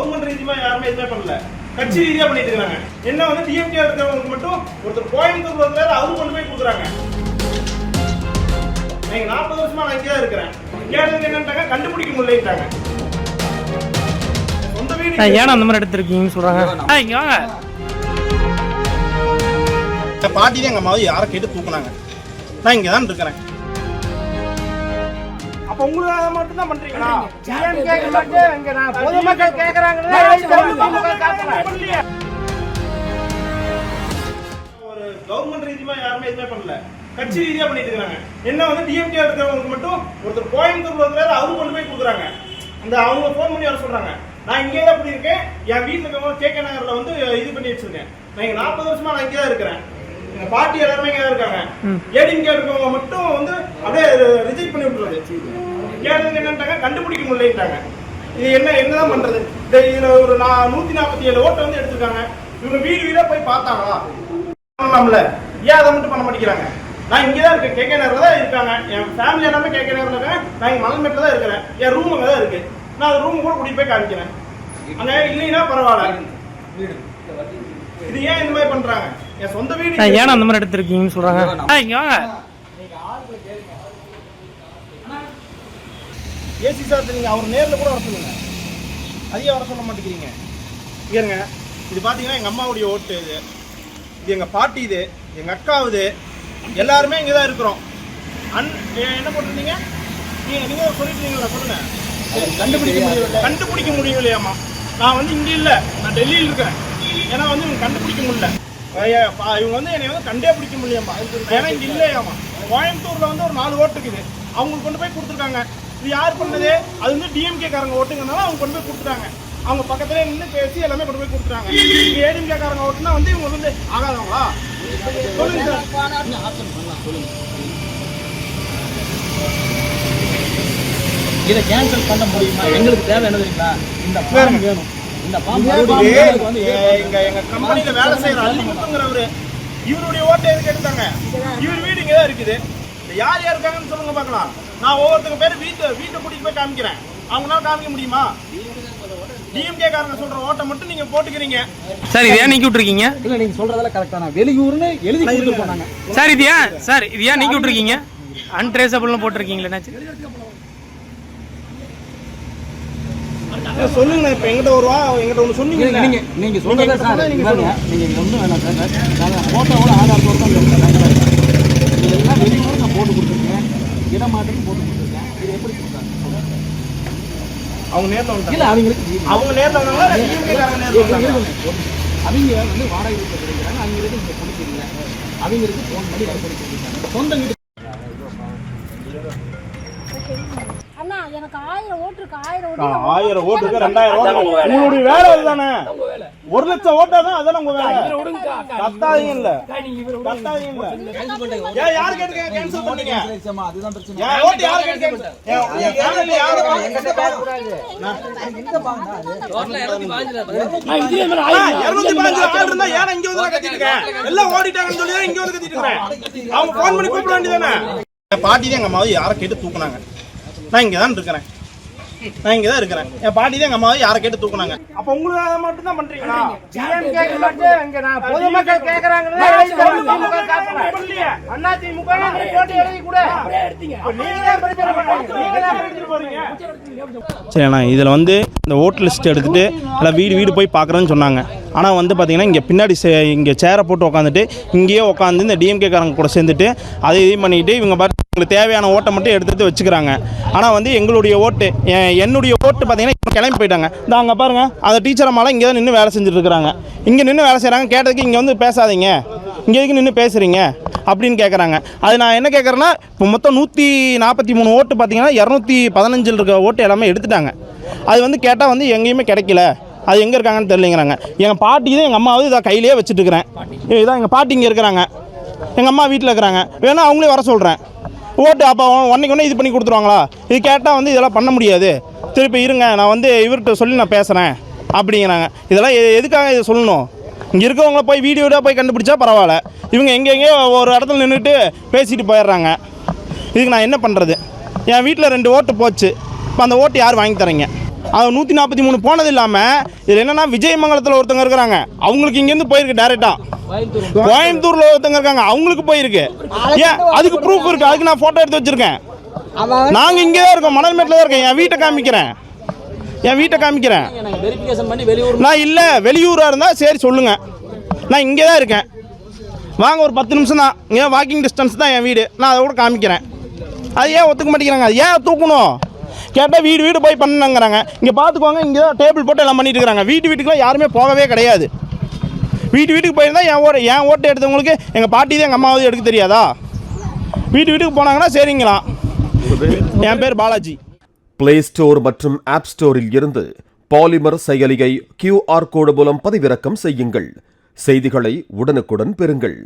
Government ரீதியா யாருமே எதுவுமே பண்ணல. கட்சி ரீதியா பண்ணிட்டு இருக்காங்க. என்ன வந்து டிஎம்கே இருக்கிறவங்களுக்கு மட்டும் ஒருத்தர் கோயம்புத்தூர்ல இருக்கிறாரு அவரு கொண்டு போய் கொடுக்குறாங்க. நீங்க நாற்பது வருஷமா நான் இங்கே இருக்கிறேன். கேட்டதுக்கு என்னன்ட்டாங்க? கண்டுபிடிக்க முடியலட்டாங்க சொந்த வீடு அந்த மாதிரி எடுத்திருக்கீங்கன்னு சொல்றாங்க? இங்க வாங்க. பாட்டி எங்கள் அம்மாவை யாரை கேட்டு தூக்குனாங்க. நான் இங்கே தான் இருக்கிறேன். அப்போ உங்களுக்கு அதை மட்டும் தான் பண்ணுறீங்களா பொதுமக்கள் ஒரு கவர்மெண்ட் ரீதியா யாருமே எதுவுமே பண்ணல. கட்சி ரீதியா பண்ணிட்டு இருக்காங்க. என்ன வந்து டிஎம்கே இருக்கிறவங்களுக்கு மட்டும் ஒருத்தர் கோயம்புத்தூர்ல இருக்கிறாரு அவரு கொண்டு போய் கொடுக்குறாங்க. அந்த அவங்க ஃபோன் பண்ணி வர சொல்றாங்க. நான் இங்கே தான் இப்படி இருக்கேன். என் வீட்டில் இருக்கவங்க கே கே நகர்ல வந்து இது பண்ணி வச்சிருக்கேன். நான் இங்க நாற்பது வருஷமா நான் இங்கே தான் இருக்கிறேன். எங்க பாட்டி எல்லாருமே இங்கே இருக்காங்க. ஏடிஎம்கே இருக்கவங்க மட்டும் வந்து அப்படியே ரிஜெக்ட் பண்ணி விட்டுறது கேட்டதுக்கு என்னன்ட்டாங்க கண்டுபிடிக்க முடியலட்டாங்க இது என்ன என்னதான் பண்றது? இந்த இதுல ஒரு நான் நூத்தி நாற்பத்தி ஏழு ஓட்டை வந்து எடுத்திருக்காங்க. இவங்க வீடு வீடா போய் பார்த்தாங்களா? பண்ணலாம்ல. ஏன் அதை மட்டும் பண்ண மாட்டேங்கிறாங்க? நான் இங்கே தான் இருக்கேன். கேகே நகரில் தான் இருக்காங்க. என் ஃபேமிலி எல்லாமே கேகே நகரில் இருக்காங்க. நான் இங்கே மலமேட்டில் தான் இருக்கிறேன். என் ரூம் அங்கே தான் இருக்கு. நான் அந்த ரூம் கூட கூட்டிட்டு போய் காமிக்கிறேன். அங்கே இல்லைன்னா பரவாயில்ல. இது ஏன் இந்த மாதிரி பண்றாங்க? என் சொந்த வீடு ஏன் அந்த மாதிரி எடுத்திருக்கீங்கன்னு சொல்றாங்க? இங்க வாங்க. ஏசி சார் நீங்க அவர் நேர்ல கூட வர சொல்லுங்க. அதையே வர சொல்ல மாட்டேங்கிறீங்க. இருங்க. இது பாத்தீங்கன்னா எங்க அம்மாவுடைய ஓட்டு இது. இது எங்க பாட்டி இது. எங்க அக்காவுது எல்லாருமே இங்க தான் இருக்கிறோம். அன் என்ன போட்டிருந்தீங்க? நீங்க நீங்க சொல்லிட்டீங்களா சொல்லுங்க. கண்டுபிடிக்க முடியல கண்டுபிடிக்க முடியலையாமா நான் வந்து இங்க இல்ல. நான் டெல்லியில் இருக்கேன். ஏன்னா வந்து கண்டுபிடிக்க முடியல. இவங்க வந்து என்னை வந்து கண்டே பிடிக்க முடியாமா ஏன்னா இங்க இல்லையாமா கோயம்புத்தூர்ல வந்து ஒரு நாலு ஓட்டு இருக்குது. அவங்களுக்கு கொண்டு போய் கொடுத்துருக்காங்க. இது யார் பண்ணது? அது வந்து டிஎம்கே காரங்க ஓட்டுங்கனால அவங்க கொண்டு போய் கொடுத்துட்டாங்க. அவங்க பக்கத்துல நின்று பேசி எல்லாமே கொண்டு போய் கொடுத்துட்டாங்க. இங்க ஏடிஎம்கே காரங்க ஓட்டுனா வந்து இவங்க வந்து ஆகாதவங்களா? சொல்லுங்க சார். இதை கேன்சல் பண்ண முடியுமா? எங்களுக்கு தேவை என்ன தெரியுங்களா? இந்த வேணும். எங்க எங்க கம்பெனில வேலை செய்யற அள்ளிமுத்துங்கிறவரு இவருடைய ஓட்டை எதுக்கு எடுத்தாங்க? இவர் வீடு இங்க தான் இருக்குது யார் யார் இருக்காங்கன்னு சொல்லுங்க பார்க்கலாம். நான் ஒவ்வொருத்தங்க பேர் வீட்டு வீட்டை கூட்டிட்டு போய் காமிக்கிறேன். அவங்களால காமிக்க முடியுமா? டிஎம்கே காரங்க சொல்ற ஓட்டை மட்டும் நீங்க போட்டுக்கிறீங்க. சார் இது ஏன் நீக்கி விட்டுருக்கீங்க? இல்ல நீங்க சொல்றதெல்லாம் கரெக்டா நான் வெளியூர்னு எழுதி சார் இது ஏன் சார் இது ஏன் நீக்கி விட்டுருக்கீங்க? அன்ட்ரேசபிள்னு போட்டிருக்கீங்களே என்னாச்சு சொல்லுங்க இப்ப எங்கிட்ட ஒரு வா எங்கிட்ட ஒண்ணு சொன்னீங்க நீங்க நீங்க நீங்க சொல்றத நீங்க சார். சொன்னதை நீங்க இதாங்க, நீங்க இங்க ஒண்ணும் வேணாம் சார். நாங்க போட்டோவோட ஆதாரத்தோட தான் வெளியூர் நான் போட்டு கொடுத்துருக்கேன். இடமாட்டுக்கு போட்டு கொடுத்துருக்கேன். இது எப்படி கொடுத்தாங்க? அவங்க நேர்ல இல்ல வந்தாங்க அவங்களுக்கு அவங்க நேர்ல வந்தாங்களா? அவங்க வந்து வாடகை வீட்டில் கிடைக்கிறாங்க. அவங்க இருக்கு இங்க கொடுக்குறீங்க அவங்களுக்கு ஃபோன் பண்ணி வர சொல்லி கொடுத்துருக்காங்க. சொந்த வீட்டு எனக்கு ஆயிரம் ஓட்டு இருக்கு ஆயிரம் ஆ, ஓட்டு ஆயிரம் ஓட்டு இருக்கு ரெண்டாயிரம் ஓட்டு உங்களுடைய வேலை அதுதானே? ஒரு லட்சம் ஓட்டா தான் அதான் உங்க வேலை. கத்தாதீங்க இல்ல. கத்தாதீங்க இல்ல. ஏன் யாரு கேட்டு கேன்சல் பண்ணீங்க. அதுதான் பிரச்சனை. என் ஓட்டு யாரு கேட்டு cancel- என் என் family யாரு அண்ணா, 215 ஆள் இருந்தா ஏன் இங்க வந்து கத்திட்டு இருக்கேன்? எல்லாம் ஓடிட்டாங்கன்னு சொல்லி இங்க வந்து கத்திட்டு இருக்கேன். அவங்க phone பண்ணி கூப்பிட வேண்டியதானே? என் பாட்டி எங்க அம்மாவை யாரை கேட்டு தூக்குனாங்க? நான் இங்க தான் இருக்கிறேன். நான் இங்க தான் இருக்கிறேன். என் பாட்டி தான் எங்க அம்மாவை யாரை கேட்டு தூக்குனாங்க. அப்ப உங்களுக்கு அதை மட்டும் தான் பண்றீங்களா பொதுமக்கள் கேக்குறாங்க பண்ணலையே. அண்ணா திமுக போட்டு எழுதி கூட. சரிண்ணா இதில் வந்து இந்த ஓட்டு லிஸ்ட் எடுத்துகிட்டு எல்லாம் வீடு வீடு போய் பார்க்குறேன்னு சொன்னாங்க. ஆனால் வந்து பார்த்தீங்கன்னா இங்கே பின்னாடி சே இங்கே சேரை போட்டு உட்காந்துட்டு இங்கேயே உட்காந்து இந்த டிஎம்கே காரங்க கூட சேர்ந்துட்டு அதை இதையும் பண்ணிட்டு இவங்க பாட்டு அவங்களுக்கு தேவையான ஓட்டை மட்டும் எடுத்து எடுத்து வச்சுக்கிறாங்க. ஆனால் வந்து எங்களுடைய ஓட்டு என்னுடைய ஓட்டு பார்த்தீங்கன்னா இப்போ கிளம்பி போயிட்டாங்க. இந்த அங்கே பாருங்கள் அந்த டீச்சர் அம்மாலாம் இங்கே தான் நின்று வேலை செஞ்சுட்டு இருக்கிறாங்க இங்கே நின்று வேலை செய்கிறாங்க கேட்டதுக்கு இங்கே வந்து பேசாதீங்க. இங்கே எதுக்கு நின்று பேசுகிறீங்க அப்படின்னு கேட்குறாங்க அது நான் என்ன கேட்குறேன்னா இப்போ மொத்தம் நூற்றி நாற்பத்தி மூணு ஓட்டு பார்த்தீங்கன்னா இரநூத்தி பதினஞ்சில் இருக்க ஓட்டு எல்லாமே எடுத்துட்டாங்க. அது வந்து கேட்டால் வந்து எங்கேயுமே கிடைக்கல. அது எங்கே இருக்காங்கன்னு தெரிலங்கிறாங்க எங்கள் பாட்டி தான் எங்கள் அம்மாவது இதை கையிலேயே வச்சுட்டு இருக்கிறேன் இதான் எங்கள் பாட்டி இங்கே இருக்கிறாங்க. எங்கள் அம்மா வீட்டில் இருக்கிறாங்க. வேணால் அவங்களே வர சொல்கிறேன் ஓட்டு அப்போ ஒன்றைக்கு ஒன்று இது பண்ணி கொடுத்துருவாங்களா? இது கேட்டால் வந்து இதெல்லாம் பண்ண முடியாது. திருப்பி இருங்க நான் வந்து இவர்கிட்ட சொல்லி நான் பேசுகிறேன் அப்படிங்கிறாங்க. இதெல்லாம் எ- எதுக்காக இதை சொல்லணும்? இங்கே இருக்கவங்கள போய் வீடியோடாக போய் கண்டுபிடிச்சா பரவாயில்ல. இவங்க எங்கெங்கேயோ ஒரு இடத்துல நின்றுட்டு பேசிட்டு போயிடுறாங்க. இதுக்கு நான் என்ன பண்ணுறது என் வீட்டில் ரெண்டு ஓட்டு போச்சு. இப்போ அந்த ஓட்டு யார் வாங்கி தரீங்க? அது நூற்றி நாற்பத்தி மூணு போனது இல்லாமல் இதில் என்னென்னா விஜயமங்கலத்தில் ஒருத்தங்க இருக்கிறாங்க. அவங்களுக்கு இங்கேருந்து போயிருக்கு டேரெக்டாக கோயம்புத்தூரில் ஒருத்தங்க இருக்காங்க. அவங்களுக்கு போயிருக்கு. ஏன்? அதுக்கு ப்ரூஃப் இருக்குது அதுக்கு நான் ஃபோட்டோ எடுத்து வச்சுருக்கேன். நாங்கள் இங்கே தான் இருக்கோம். மணல்மேட்டில் தான் இருக்கேன். என் வீட்டை காமிக்கிறேன். என் வீட்டை காமிக்கிறேன். நான் இல்லை வெளியூராக இருந்தால் சரி சொல்லுங்கள் நான் இங்கே தான் இருக்கேன். வாங்க ஒரு பத்து நிமிஷம் தான். இங்கே வாக்கிங் டிஸ்டன்ஸ் தான் என் வீடு. நான் அதை கூட காமிக்கிறேன். அது ஏன் ஒத்துக்க மாட்டேங்கிறாங்க? அது ஏன் தூக்கணும்? கேட்டால் வீடு வீடு போய் பண்ணுங்கிறாங்க. இங்கே பார்த்துக்கோங்க இங்கே தான் டேபிள் போட்டு எல்லாம் பண்ணிட்டு இருக்கிறாங்க வீட்டு வீட்டுக்குலாம் யாருமே போகவே கிடையாது. வீட்டு வீட்டுக்கு போயிருந்தால் என் ஓட்டு என் ஓட்டை எடுத்தவங்களுக்கு எங்கள் பாட்டி தான் எங்கள் அம்மாவது எடுக்க தெரியாதா? வீட்டு வீட்டுக்கு போனாங்கன்னா சரிங்களா? என் பேர் பாலாஜி. பிளே ஸ்டோர் மற்றும் ஆப் ஸ்டோரில் இருந்து பாலிமர் செயலியை கியூஆர் கோடு மூலம் பதிவிறக்கம் செய்யுங்கள். செய்திகளை உடனுக்குடன் பெறுங்கள்.